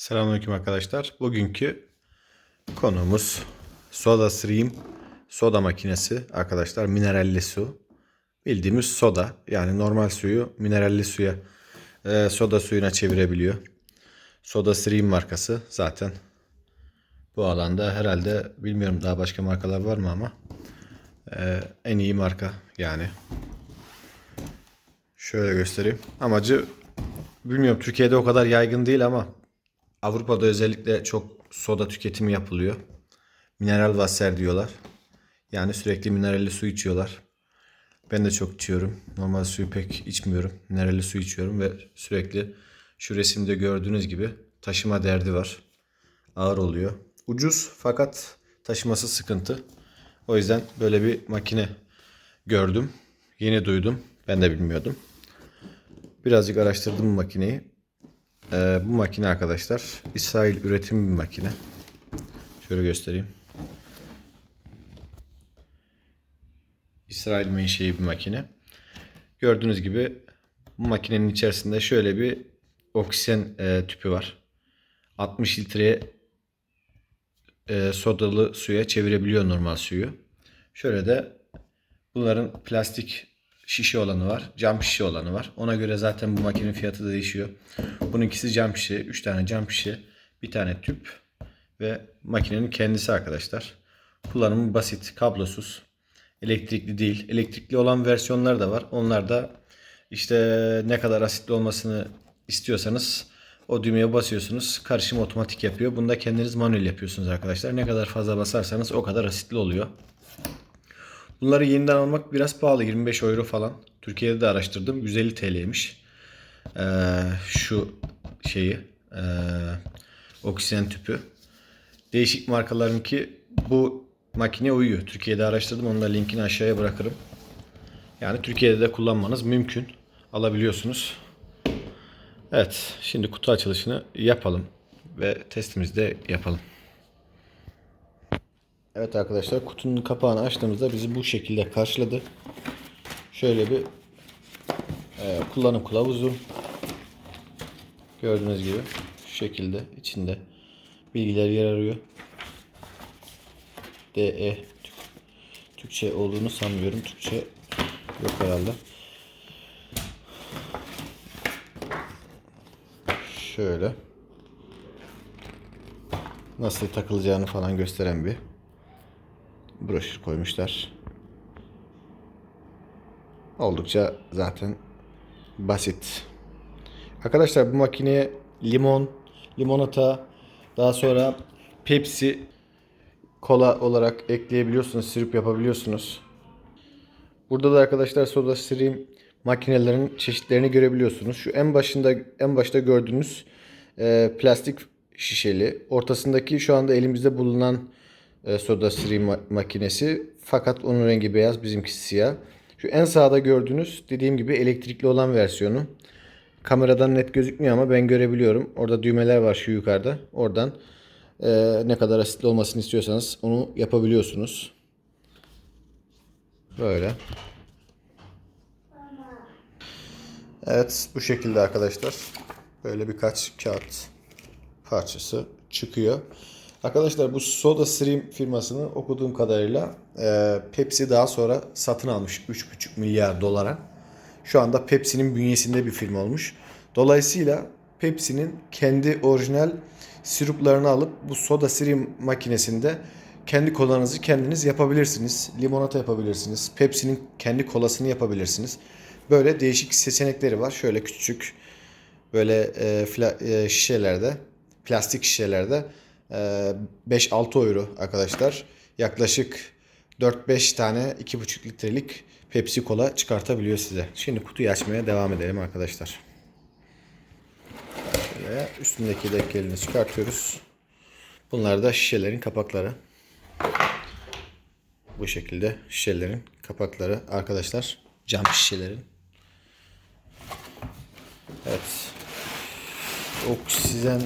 Selamünaleyküm arkadaşlar. Bugünkü konumuz Soda Stream soda makinesi arkadaşlar. Mineralli su. Bildiğimiz soda. Yani normal suyu mineralli suya e, soda suyuna çevirebiliyor. Soda Stream markası zaten. Bu alanda herhalde bilmiyorum daha başka markalar var mı ama e, en iyi marka yani. Şöyle göstereyim. Amacı bilmiyorum Türkiye'de o kadar yaygın değil ama Avrupa'da özellikle çok soda tüketimi yapılıyor. Mineral Wasser diyorlar. Yani sürekli mineralli su içiyorlar. Ben de çok içiyorum. Normal suyu pek içmiyorum. Mineralli su içiyorum ve sürekli şu resimde gördüğünüz gibi taşıma derdi var. Ağır oluyor. Ucuz fakat taşıması sıkıntı. O yüzden böyle bir makine gördüm. Yeni duydum. Ben de bilmiyordum. Birazcık araştırdım makineyi. Ee, bu makine arkadaşlar İsrail üretim bir makine. Şöyle göstereyim. İsrail menşei bir makine. Gördüğünüz gibi bu makinenin içerisinde şöyle bir oksijen e, tüpü var. 60 litreye e, sodalı suya çevirebiliyor normal suyu. Şöyle de bunların plastik şişe olanı var. Cam şişe olanı var. Ona göre zaten bu makinenin fiyatı da değişiyor. Bununkisi cam şişe. 3 tane cam şişe. Bir tane tüp. Ve makinenin kendisi arkadaşlar. Kullanımı basit. Kablosuz. Elektrikli değil. Elektrikli olan versiyonlar da var. Onlar da işte ne kadar asitli olmasını istiyorsanız o düğmeye basıyorsunuz. Karışım otomatik yapıyor. Bunda kendiniz manuel yapıyorsunuz arkadaşlar. Ne kadar fazla basarsanız o kadar asitli oluyor. Bunları yeniden almak biraz pahalı. 25 euro falan. Türkiye'de de araştırdım. 150 TL'ymiş. Ee, şu şeyi. ee, oksijen tüpü. Değişik markalarınki bu makine uyuyor. Türkiye'de araştırdım. Onun da linkini aşağıya bırakırım. Yani Türkiye'de de kullanmanız mümkün. Alabiliyorsunuz. Evet. Şimdi kutu açılışını yapalım. Ve testimizi de yapalım. Evet arkadaşlar kutunun kapağını açtığımızda bizi bu şekilde karşıladı. Şöyle bir e, kullanım kılavuzu gördüğünüz gibi şu şekilde içinde bilgiler yer arıyor. DE Türkçe olduğunu sanmıyorum. Türkçe yok herhalde. Şöyle nasıl takılacağını falan gösteren bir broşür koymuşlar. Oldukça zaten basit. Arkadaşlar bu makineye limon, limonata, daha sonra Pepsi kola olarak ekleyebiliyorsunuz, sirup yapabiliyorsunuz. Burada da arkadaşlar Soda Stream makinelerin çeşitlerini görebiliyorsunuz. Şu en başında en başta gördüğünüz e, plastik şişeli. Ortasındaki şu anda elimizde bulunan Soda Stream ma- makinesi. Fakat onun rengi beyaz, bizimkisi siyah. Şu en sağda gördüğünüz dediğim gibi elektrikli olan versiyonu. Kameradan net gözükmüyor ama ben görebiliyorum. Orada düğmeler var şu yukarıda. Oradan e, ne kadar asitli olmasını istiyorsanız onu yapabiliyorsunuz. Böyle. Evet bu şekilde arkadaşlar. Böyle birkaç kağıt parçası çıkıyor. Arkadaşlar bu Soda Stream firmasını okuduğum kadarıyla e, Pepsi daha sonra satın almış 3,5 milyar dolara. Şu anda Pepsi'nin bünyesinde bir firma olmuş. Dolayısıyla Pepsi'nin kendi orijinal siruplarını alıp bu Soda Stream makinesinde kendi kolanızı kendiniz yapabilirsiniz. Limonata yapabilirsiniz. Pepsi'nin kendi kolasını yapabilirsiniz. Böyle değişik seçenekleri var. Şöyle küçük böyle e, fla- e, şişelerde, plastik şişelerde 5-6 euro arkadaşlar. Yaklaşık 4-5 tane 2,5 litrelik Pepsi Cola çıkartabiliyor size. Şimdi kutuyu açmaya devam edelim arkadaşlar. Şöyle üstündeki lekelerini çıkartıyoruz. Bunlar da şişelerin kapakları. Bu şekilde şişelerin kapakları arkadaşlar. Cam şişelerin. Evet. Oksijen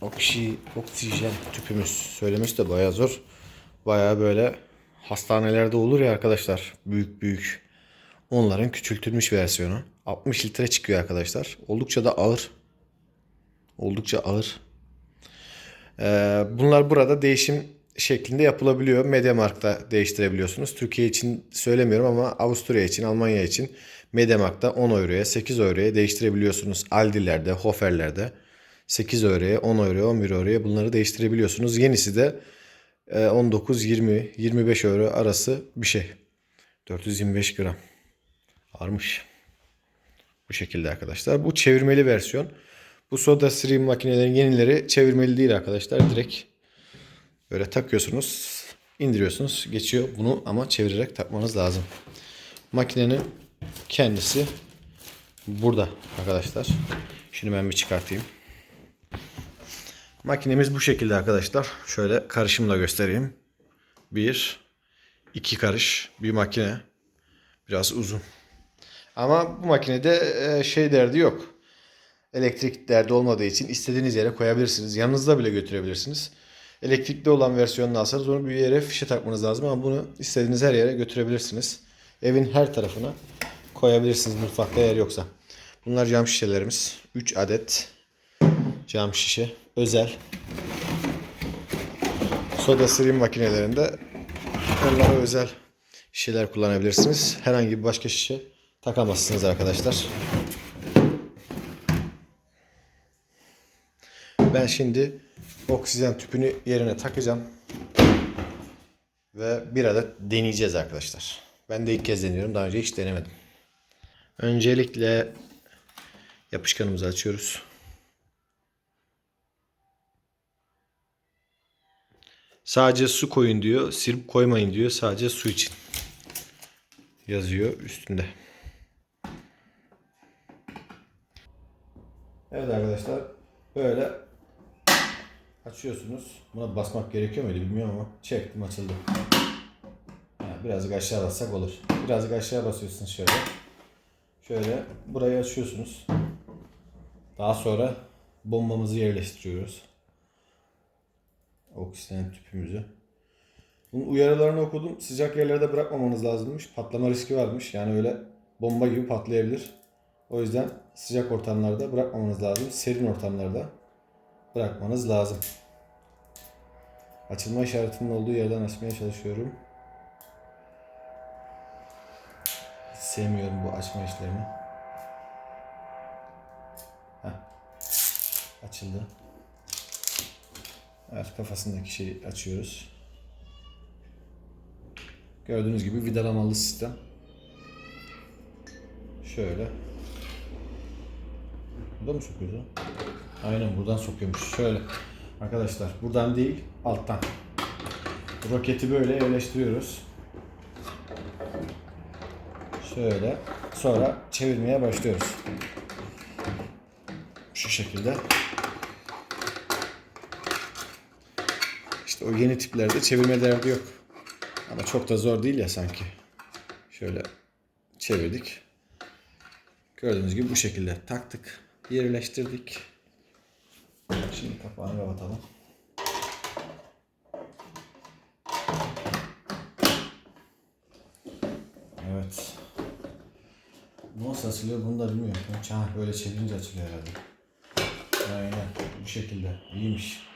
oksi, oksijen tüpümüz söylemesi de bayağı zor. Bayağı böyle hastanelerde olur ya arkadaşlar. Büyük büyük. Onların küçültülmüş versiyonu. 60 litre çıkıyor arkadaşlar. Oldukça da ağır. Oldukça ağır. Ee, bunlar burada değişim şeklinde yapılabiliyor. Mediamarkt'ta değiştirebiliyorsunuz. Türkiye için söylemiyorum ama Avusturya için, Almanya için Mediamarkt'ta 10 euroya, 8 euroya değiştirebiliyorsunuz. Aldi'lerde, Hofer'lerde 8 euroya, 10 euroya, 11 euroya bunları değiştirebiliyorsunuz. Yenisi de e, 19, 20, 25 euro arası bir şey. 425 gram. Ağırmış. Bu şekilde arkadaşlar. Bu çevirmeli versiyon. Bu Soda Stream makinelerin yenileri çevirmeli değil arkadaşlar. Direkt böyle takıyorsunuz, indiriyorsunuz, geçiyor. Bunu ama çevirerek takmanız lazım. Makinenin kendisi burada arkadaşlar. Şimdi ben bir çıkartayım. Makinemiz bu şekilde arkadaşlar. Şöyle karışımla göstereyim. Bir, iki karış bir makine. Biraz uzun. Ama bu makinede e, şey derdi yok. Elektrik derdi olmadığı için istediğiniz yere koyabilirsiniz. Yanınızda bile götürebilirsiniz. Elektrikli olan versiyonunu alsanız onu bir yere fişe takmanız lazım ama bunu istediğiniz her yere götürebilirsiniz. Evin her tarafına koyabilirsiniz mutfakta yer yoksa. Bunlar cam şişelerimiz. 3 adet cam şişe. Özel. Soda stream makinelerinde onlara özel şişeler kullanabilirsiniz. Herhangi bir başka şişe takamazsınız arkadaşlar. Ben şimdi oksijen tüpünü yerine takacağım. Ve bir adet deneyeceğiz arkadaşlar. Ben de ilk kez deniyorum. Daha önce hiç denemedim. Öncelikle yapışkanımızı açıyoruz. Sadece su koyun diyor. Sirp koymayın diyor. Sadece su için. Yazıyor üstünde. Evet arkadaşlar. Böyle açıyorsunuz. Buna basmak gerekiyor muydu bilmiyorum ama çektim açıldı. Ha, birazcık aşağı bassak olur. Birazcık aşağı basıyorsunuz şöyle. Şöyle burayı açıyorsunuz. Daha sonra bombamızı yerleştiriyoruz. Oksijen tüpümüzü. Bunun uyarılarını okudum. Sıcak yerlerde bırakmamanız lazımmış. Patlama riski varmış. Yani öyle bomba gibi patlayabilir. O yüzden sıcak ortamlarda bırakmamanız lazım. Serin ortamlarda bırakmanız lazım. Açılma işaretinin olduğu yerden açmaya çalışıyorum. Hiç sevmiyorum bu açma işlerini. Heh. Açıldı. Evet kafasındaki şeyi açıyoruz. Gördüğünüz gibi vidalamalı sistem. Şöyle. Burada mı sokuyoruz? Aynen buradan sokuyormuş. Şöyle. Arkadaşlar buradan değil alttan. Roketi böyle yerleştiriyoruz. Şöyle. Sonra çevirmeye başlıyoruz. Şu şekilde. İşte o yeni tiplerde çevirme derdi yok. Ama çok da zor değil ya sanki. Şöyle çevirdik. Gördüğünüz gibi bu şekilde taktık. Yerleştirdik. Şimdi kapağını kapatalım. Evet. Nasıl açılıyor bunu da bilmiyorum. Çanak böyle çevirince açılıyor herhalde. Aynen bu şekilde. İyiymiş.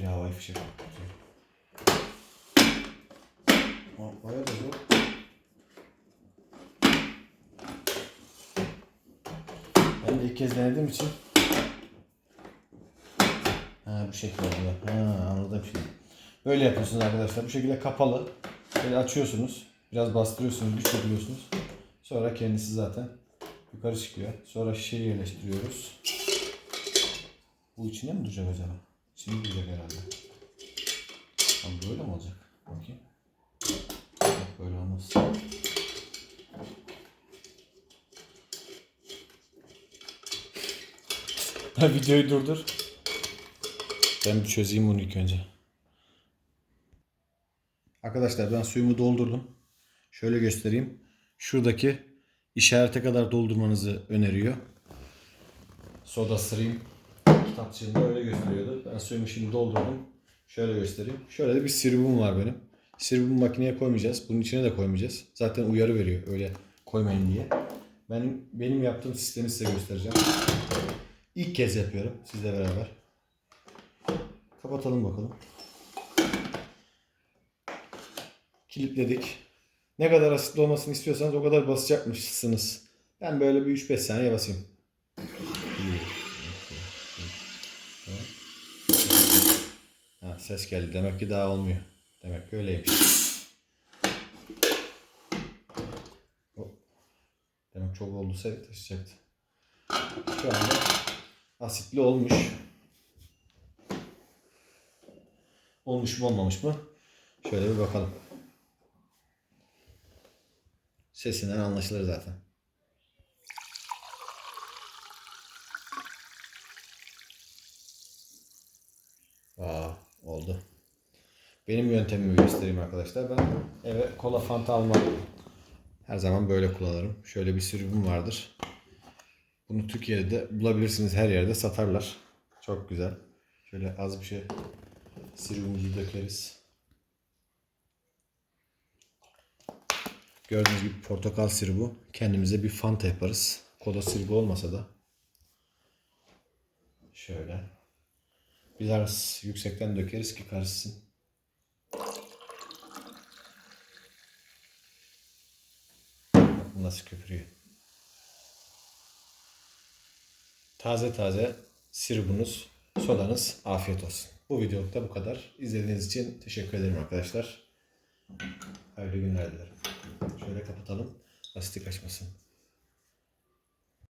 Bir havai fişek. Ama Bayağı da zor. Ben de ilk kez denediğim için Ha bu şekilde oluyor. Ha anladım şimdi. Böyle yapıyorsunuz arkadaşlar. Bu şekilde kapalı. Böyle açıyorsunuz. Biraz bastırıyorsunuz, güç yapıyorsunuz. Sonra kendisi zaten yukarı çıkıyor. Sonra şişeyi yerleştiriyoruz. Bu içine mi duracak acaba? İçine duracak herhalde. Ama böyle mi olacak? Bakayım. Yok böyle olmaz. Ha, videoyu durdur. Ben bir çözeyim bunu ilk önce. Arkadaşlar ben suyumu doldurdum. Şöyle göstereyim. Şuradaki işarete kadar doldurmanızı öneriyor. Soda stream kitapçığında öyle gösteriyordu. Ben suyumu şimdi doldurdum. Şöyle göstereyim. Şöyle de bir sirbum var benim. Sirbum makineye koymayacağız. Bunun içine de koymayacağız. Zaten uyarı veriyor öyle koymayın diye. Benim benim yaptığım sistemi size göstereceğim. İlk kez yapıyorum sizle beraber. Kapatalım bakalım. Kilitledik. Ne kadar asitli olmasını istiyorsanız o kadar basacakmışsınız. Ben böyle bir 3-5 saniye basayım. Ha, ses geldi. Demek ki daha olmuyor. Demek ki öyleymiş. Demek çok olduysa taşıyacaktı. Şu anda asitli olmuş. Olmuş mu olmamış mı? Şöyle bir bakalım. Sesinden anlaşılır zaten. Oldu. Benim yöntemimi göstereyim arkadaşlar. Ben eve kola fanta almam. Her zaman böyle kullanırım. Şöyle bir sürümüm vardır. Bunu Türkiye'de bulabilirsiniz. Her yerde satarlar. Çok güzel. Şöyle az bir şey sirumumuzu dökeriz. Gördüğünüz gibi portakal sirubu. Kendimize bir fanta yaparız. Kola sirubu olmasa da. Şöyle. Biraz yüksekten dökeriz ki karışsın. Bakın nasıl köpürüyor. Taze taze sirubunuz, sodanız afiyet olsun. Bu videoluk da bu kadar. İzlediğiniz için teşekkür ederim arkadaşlar. Hayırlı günler dilerim. Şöyle kapatalım. Lastik açmasın.